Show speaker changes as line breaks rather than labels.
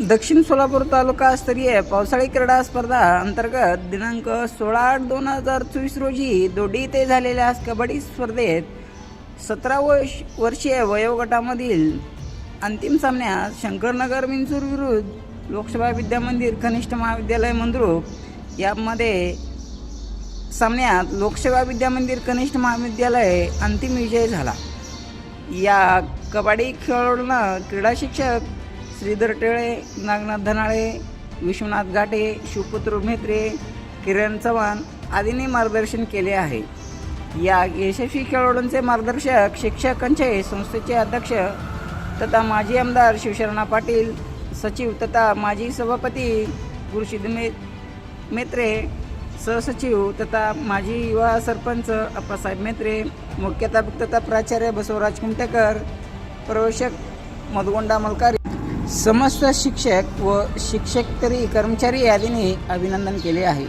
दक्षिण सोलापूर तालुका स्तरीय पावसाळी क्रीडा स्पर्धा अंतर्गत दिनांक सोळा आठ दोन हजार चोवीस रोजी दोडी येथे झालेल्या कबड्डी स्पर्धेत सतरा वर्ष वर्षीय वयोगटामधील अंतिम सामन्यात शंकरनगर मिंचूर विरुद्ध लोकसभा विद्यामंदिर कनिष्ठ महाविद्यालय मंद्रुप यामध्ये सामन्यात लोकसेवा विद्यामंदिर कनिष्ठ महाविद्यालय अंतिम विजय झाला. या कबड्डी खेळाडूंना क्रीडा शिक्षक श्रीधर टेळे नागनाथ धनाळे विश्वनाथ घाटे शिवपुत्र म्हेत्रे किरण चव्हाण आदींनी मार्गदर्शन केले आहे. या यशस्वी खेळाडूंचे मार्गदर्शक शिक्षकांचे संस्थेचे अध्यक्ष तथा माजी आमदार शिवशरणा पाटील सचिव तथा माजी सभापती गुरुशिद मे मेत्रे सहसचिव तथा माजी युवा सरपंच अप्पासाहेब मेत्रे मुख्याध्यापक तथा प्राचार्य बसवराज कुमटेकर प्रवेशक मधुगोंडा मलकारी समस्त शिक्षक व शिक्षकतरी कर्मचारी यादीने अभिनंदन केले आहे.